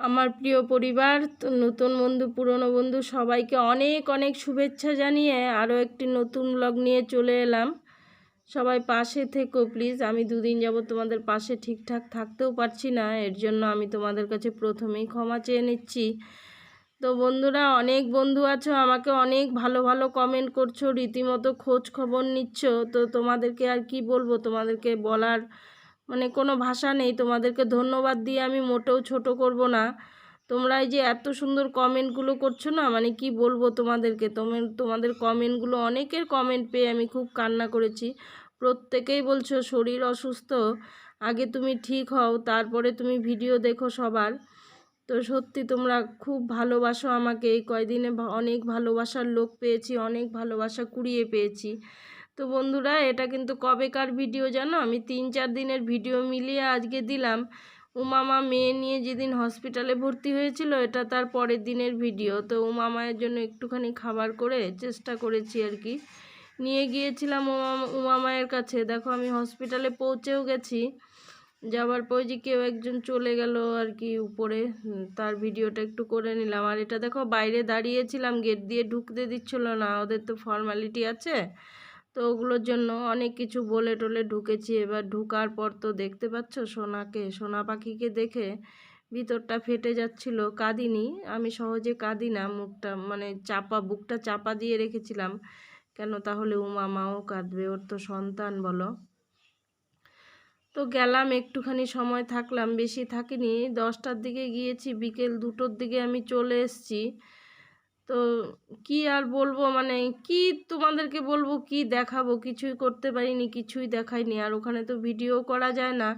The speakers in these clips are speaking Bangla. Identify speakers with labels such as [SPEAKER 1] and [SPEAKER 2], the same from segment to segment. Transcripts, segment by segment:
[SPEAKER 1] আমার প্রিয় পরিবার নতুন বন্ধু, পুরনো বন্ধু সবাইকে অনেক অনেক শুভেচ্ছা জানিয়ে আরও একটি নতুন ব্লগ নিয়ে চলে এলাম। সবাই পাশে থেকো প্লিজ আমি দুদিন যাব তোমাদের পাশে ঠিকঠাক থাকতেও পারছি না, এর জন্য আমি তোমাদের কাছে প্রথমেই ক্ষমা চেয়ে নিচ্ছি। তো বন্ধুরা, অনেক বন্ধু আছো, আমাকে অনেক ভালো ভালো কমেন্ট করছ, রীতিমতো খোঁজ খবর নিচ্ছ, তো তোমাদেরকে আর কি বলব? তোমাদেরকে বলার মানে কোনো ভাষা নেই। তোমাদেরকে ধন্যবাদ দিয়ে আমি মোটেও ছোট করব না। তোমরা এই যে এত সুন্দর কমেন্টগুলো করছ না মানে কি বলব তোমাদেরকে? তোমার তোমাদের কমেন্টগুলো অনেকের কমেন্ট পেয়ে আমি খুব কান্না করেছি। প্রত্যেকেই বলছো শরীর অসুস্থ, আগে তুমি ঠিক হও, তারপরে তুমি ভিডিও দেখো সবার। তো সত্যি তোমরা খুব ভালোবাসো আমাকে। এই কয়দিনে অনেক ভালোবাসার লোক পেয়েছি, অনেক ভালোবাসা কুড়িয়ে পেয়েছি। তো বন্ধুরা, এটা কিন্তু কবেকার ভিডিও জানো? আমি তিন চার দিনের ভিডিও মিলিয়ে আজকে দিলাম। উমামা মেয়ে নিয়ে যেদিন হসপিটালে ভর্তি হয়েছিল, এটা তার পরের দিনের ভিডিও। তো উমামায়ের জন্য একটুখানি খাবার করে চেষ্টা করেছি আর কি। নিয়ে গিয়েছিলাম উমা উমামায়ের কাছে। দেখো, আমি হসপিটালে পৌঁছেও গেছি। যাওয়ার পর যে কেউ একজন চলে গেল আর কি উপরে তার ভিডিওটা একটু করে নিলাম। আর এটা দেখো, বাইরে দাঁড়িয়েছিলাম, গেট দিয়ে ঢুকতে দিচ্ছিল না। ওদের তো ফর্মালিটি আছে। তো ওগুলোর জন্য অনেক কিছু বলে টলে ঢুকেছি। এবার ঢুকার পর তো দেখতে পাচ্ছ সোনাকে, সোনা পাখিকে দেখে ভিতরটা ফেটে যাচ্ছিল। কাঁদিনি, আমি সহজে কাঁদি না মুখটা মানে চাপা, বুকটা চাপা দিয়ে রেখেছিলাম। কেন তাহলে উমা মাও কাঁদবে, ওর তো সন্তান বলো। তো গেলাম, একটুখানি সময় থাকলাম, বেশি থাকিনি। দশটার দিকে গিয়েছি, বিকেল দুটোর দিকে আমি চলে এসছি। তো কি আর বলব? মানে কি তোমাদেরকে বলব? কি দেখাবো? কিছুই করতে পারিনি, কিছুই দেখাইনি। আর ওখানে তো ভিডিও করা যায় না।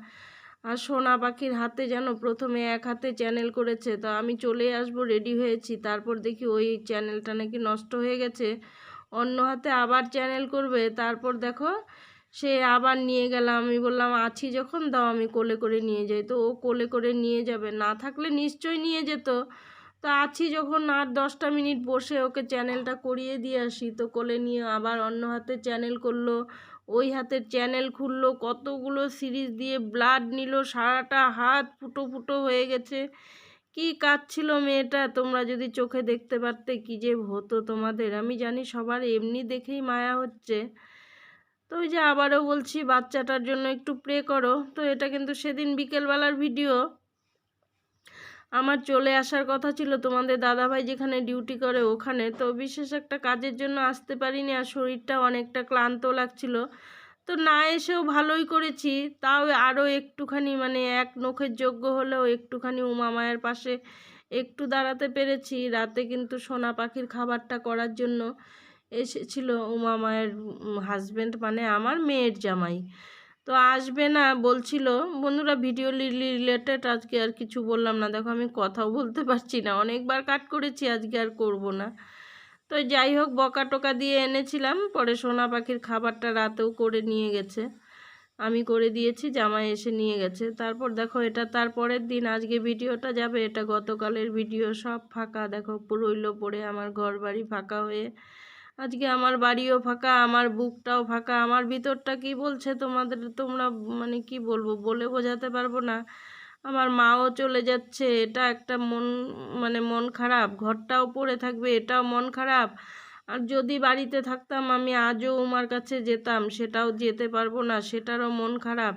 [SPEAKER 1] আর সোনা পাখির হাতে যেন প্রথমে এক হাতে চ্যানেল করেছে। তো আমি চলে আসব রেডি হয়েছি। তারপর দেখি ওই চ্যানেলটা নাকি নষ্ট হয়ে গেছে। অন্য হাতে আবার চ্যানেল করবে। তারপর দেখো, সে আবার নিয়ে গেলাম আমি বললাম, আছি যখন, দাও আমি কোলে করে নিয়ে যাই। তো ও কোলে করে নিয়ে যাবে। না থাকলে নিশ্চয়ই নিয়ে যেত। তো আছি যখন আর দশটা মিনিট বসে ওকে চ্যানেলটা করিয়ে দিয়ে আসি। তো কোলে নিয়ে আবার অন্য হাতে চ্যানেল করল। ওই হাতের চ্যানেল খুললো। কতগুলো সিরিজ দিয়ে ব্লাড নিল। সারাটা হাত ফুটো ফুটো হয়ে গেছে। কি কাজ ছিল মেয়েটা? তোমরা যদি চোখে দেখতে পারতে, কি যে হতো তোমাদের? আমি জানি সবার এমনি দেখেই মায়া হচ্ছে। তো ওই যে আবারও বলছি, বাচ্চাটার জন্য একটু প্রে করো। তো এটা কিন্তু সেদিন বিকেলবেলার ভিডিও আমার চলে আসার কথা ছিল তোমাদের দাদাভাই যেখানে ডিউটি করে ওখানে। তো বিশেষ একটা কাজের জন্য আসতে পারিনি আর শরীরটা অনেকটা ক্লান্ত লাগছিল। তো না এসেও ভালোই করেছি, তাও আরও একটুখানি মানে এক নখের যোগ্য হলেও একটুখানি উমা মায়ের পাশে একটু দাঁড়াতে পেরেছি। রাতে কিন্তু সোনা পাখির খাবারটা করার জন্য এসেছিল উমা মায়ের হাজব্যান্ড মানে আমার মেয়ের জামাই। তো আসবে না, বলছিল। বন্ধুরা ভিডিও রিলেটেড আজকে আর কিছু বললাম না। দেখো, আমি কথাও বলতে পারছি না। অনেকবার কাট করেছি, আজকে আর করব না। তো যাই হোক বকা টোকা দিয়ে এনেছিলাম। পরে সোনা পাখির খাবারটা রাতেও করে নিয়ে গেছে। আমি করে দিয়েছি, জামাই এসে নিয়ে গেছে। তারপর দেখো, এটা তারপরের দিন। আজকে ভিডিওটা যাবে, এটা গতকালের ভিডিও। সব ফাঁকা, দেখো রইল পড়ে, আমার ঘর বাড়ি ফাঁকা হয়ে আজকে আমার বাড়িও ফাঁকা, আমার বুকটাও ফাঁকা, আমার ভিতরটা কি বলছে তোমাদের? তোমরা মানে কি বলব, বলে বোঝাতে পারব না। আমার মাও চলে যাচ্ছে, এটা একটা মন মানে মন খারাপ, ঘরটাও পড়ে থাকবে, এটাও মন খারাপ। আর যদি বাড়িতে থাকতাম, আমি আজও উমার কাছে যেতাম, সেটাও যেতে পারব না, সেটারও মন খারাপ।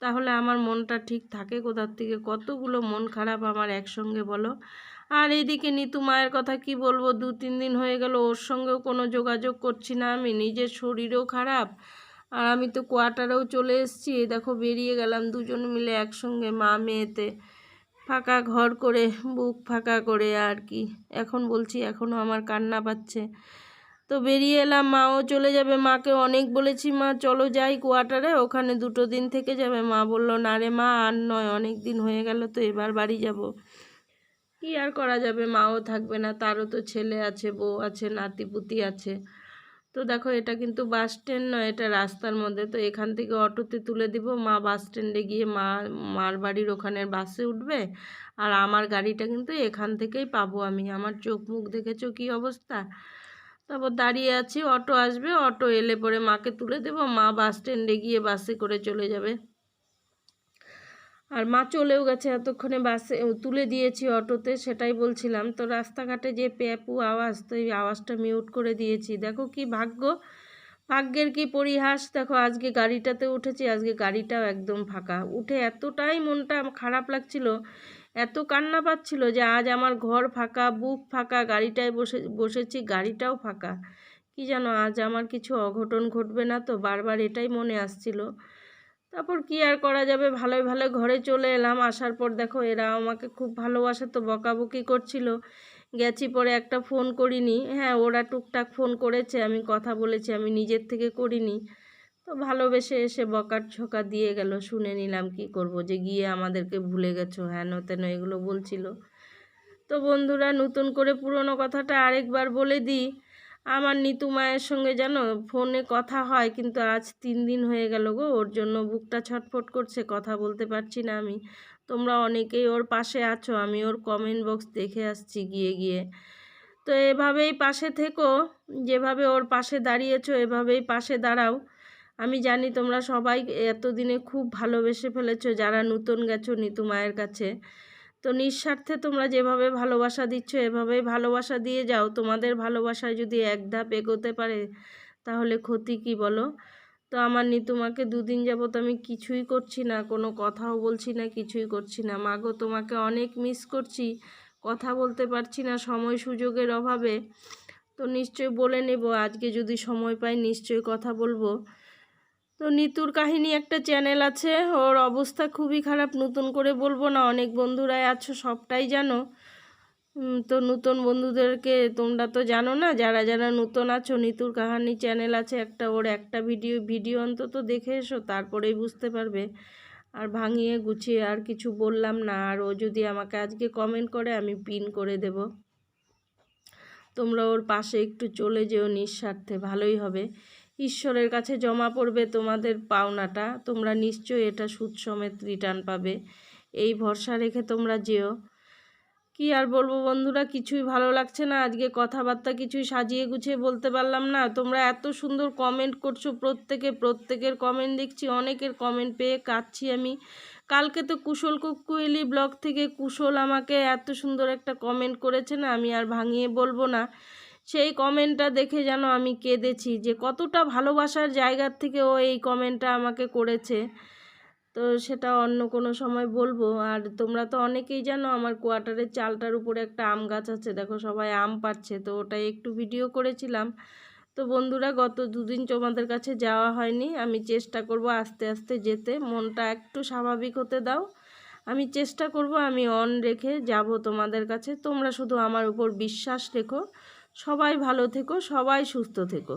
[SPEAKER 1] তাহলে আমার মনটা ঠিক থাকে কোথার থেকে? কতগুলো মন খারাপ আমার একসঙ্গে বলো। আর এদিকে নিতু মায়ের কথা কি বলব? দু তিন দিন হয়ে গেল, ওর সঙ্গেও কোনো যোগাযোগ করছি না আমি। নিজের শরীরও খারাপ। আর আমি তো কোয়ার্টারেও চলে এসেছি। দেখো বেরিয়ে গেলাম দুজন মিলে একসঙ্গে, মা, মেয়েতে। ফাঁকা ঘর করে, বুক ফাঁকা করে আর কি। এখন বলছি এখনও আমার কান্না পাচ্ছে। তো বেরিয়ে এলাম, মাও চলে যাবে। মাকে অনেক বলেছি, মা, চলো যাই কোয়ার্টারে। ওখানে দুটো দিন থেকে যাবে। মা বলল, না রে মা, আর নয়, অনেক দিন হয়ে গেল তো এবার বাড়ি যাব। কি আর করা যাবে? মাও থাকবে না, তারও তো ছেলে আছে, বউ আছে নাতিপুতি আছে। তো দেখো, এটা কিন্তু বাস স্ট্যান্ড নয়, এটা রাস্তার মধ্যে। তো এখান থেকে অটোতে তুলে দিব। মা বাস স্ট্যান্ডে গিয়ে মা, মার বাড়ির ওখানের বাসে উঠবে। আর আমার গাড়িটা কিন্তু এখান থেকেই পাবো আমি। আমার চোখ মুখ দেখেছ কি অবস্থা? তারপর দাঁড়িয়ে আছি, অটো আসবে, অটো এলে পরে মাকে তুলে দেব। মা বাস স্ট্যান্ডে গিয়ে বাসে করে চলে যাবে। আর মা চলেও গেছে এতক্ষণে বাসে তুলে দিয়েছি অটোতে, সেটাই বলছিলাম। তো রাস্তাঘাটে যে প্যাপু আওয়াজ, তো এই আওয়াজটা মিউট করে দিয়েছি। দেখো কি ভাগ্য, ভাগ্যের কি পরিহাস। দেখো, আজকে গাড়িটাতে উঠেছি, আজকে গাড়িটাও একদম ফাঁকা। উঠে এতটাই মনটা খারাপ লাগছিল, এত কান্না পাচ্ছিল যে আজ আমার ঘর ফাঁকা, বুক ফাঁকা, গাড়িটায় বসে, বসেছি, গাড়িটাও ফাঁকা। কি জানো, আজ আমার কিছু অঘটন ঘটবে না তো, বারবার এটাই মনে আসছিল। তারপর কি আর করা যাবে? ভালোই ভালো ঘরে চলে এলাম। আসার পর দেখো এরা আমাকে খুব ভালোবাসে তো, বকাবকি করছিল। গেছি পরে একটা ফোন করিনি। হ্যাঁ ওরা টুকটাক ফোন করেছে, আমি কথা বলেছি, আমি নিজের থেকে করিনি। তো ভালোবেসে এসে বকার ছোকা দিয়ে গেল। শুনে নিলাম কি করব যে গিয়ে আমাদেরকে ভুলে গেছো। হেন তেন এগুলো বলছিল। তো বন্ধুরা, নতুন করে পুরনো কথাটা আরেকবার বলে দিই। আমার নিতু মায়ের সঙ্গে যেন ফোনে কথা হয়, কিন্তু আজ তিন দিন হয়ে গেল গো, ওর জন্য বুকটা ছটফট করছে, কথা বলতে পারছি না আমি। তোমরা অনেকেই ওর পাশে আছো, আমি ওর কমেন্ট বক্স দেখে আসছি গিয়ে গিয়ে। তো এভাবেই পাশে থেকো, যেভাবে ওর পাশে দাঁড়িয়েছো, এভাবেই পাশে দাঁড়াও। আমি জানি তোমরা সবাই এতদিনে খুব ভালোবেসে ফেলেছো, যারা নতুন গেছো নিতু মায়ের কাছে। তো নিঃস্বার্থে তোমরা যেভাবে ভালোবাসা দিচ্ছ, এভাবেই ভালোবাসা দিয়ে যাও। তোমাদের ভালোবাসায় যদি এক ধাপ এগোতে পারে, তাহলে ক্ষতি কি বলো? তো আমার নিতুমাকে দুদিন যাবত আমি কিছুই করছি না, কোনো কথাও বলছি না, কিছুই করছি না। মাগো, তোমাকে অনেক মিস করছি, কথা বলতে পারছি না, সময় সুযোগের অভাবে। তো নিশ্চয় বলে নেব, আজকে যদি সময় পাই নিশ্চয়ই কথা বলব। তো নিতুর কাহিনী একটা চ্যানেল আছে। ওর অবস্থা খুবই খারাপ, নতুন করে বলব না, অনেক বন্ধুরাই আছো, সবটাই জানো। তো নতুন বন্ধুদেরকে তোমরা তো জানো না, যারা যারা নতুন আছো, নিতুর কাহানি চ্যানেল আছে একটা, ওর একটা ভিডিও ভিডিও অন্তত দেখে এসো, তারপরেই বুঝতে পারবে। আর ভাঙিয়ে গুছিয়ে আর কিছু বললাম না, আর ও যদি আমাকে আজকে কমেন্ট করে, আমি পিন করে দেব। তোমরা ওর পাশে একটু চলে যেও নিঃস্বার্থে, ভালোই হবে। ঈশ্বরের কাছে জমা পড়বে তোমাদের পাওনাটা, তোমরা নিশ্চয়ই এটা সুদ সমেত রিটার্ন পাবে। এই ভরসা রেখে তোমরা যেও। কি আর বলব বন্ধুরা, কিছুই ভালো লাগছে না। আজকে কথাবার্তা কিছুই সাজিয়ে গুছিয়ে বলতে পারলাম না। তোমরা এত সুন্দর কমেন্ট করছ, প্রত্যেকে প্রত্যেকের কমেন্ট দেখছি, অনেকের কমেন্ট পেয়ে কাঁদছি আমি। কালকে তো কুশল কুকুয়েলি ব্লগ থেকে কুশল আমাকে এত সুন্দর একটা কমেন্ট করেছে না, আমি আর ভাঙিয়ে বলব না। সেই কমেন্টটা দেখে যেন আমি কেঁদেছি যে কতটা ভালোবাসার জায়গার থেকে ও এই কমেন্টটা আমাকে করেছে। তো সেটা অন্য কোনো সময় বলব। আর তোমরা তো অনেকেই জানো আমার কোয়ার্টারের চালটার উপরে একটা আম গাছ আছে। দেখো সবাই আম পাচ্ছে তো ওটাই একটু ভিডিও করেছিলাম। তো বন্ধুরা, গত দুদিন তোমাদের কাছে যাওয়া হয়নি। আমি চেষ্টা করব আস্তে আস্তে যেতে। মনটা একটু স্বাভাবিক হতে দাও। আমি চেষ্টা করব, আমি অন রেখে যাব তোমাদের কাছে। তোমরা শুধু আমার উপর বিশ্বাস রেখো। সবাই ভালো থেকো, সবাই সুস্থ থেকো।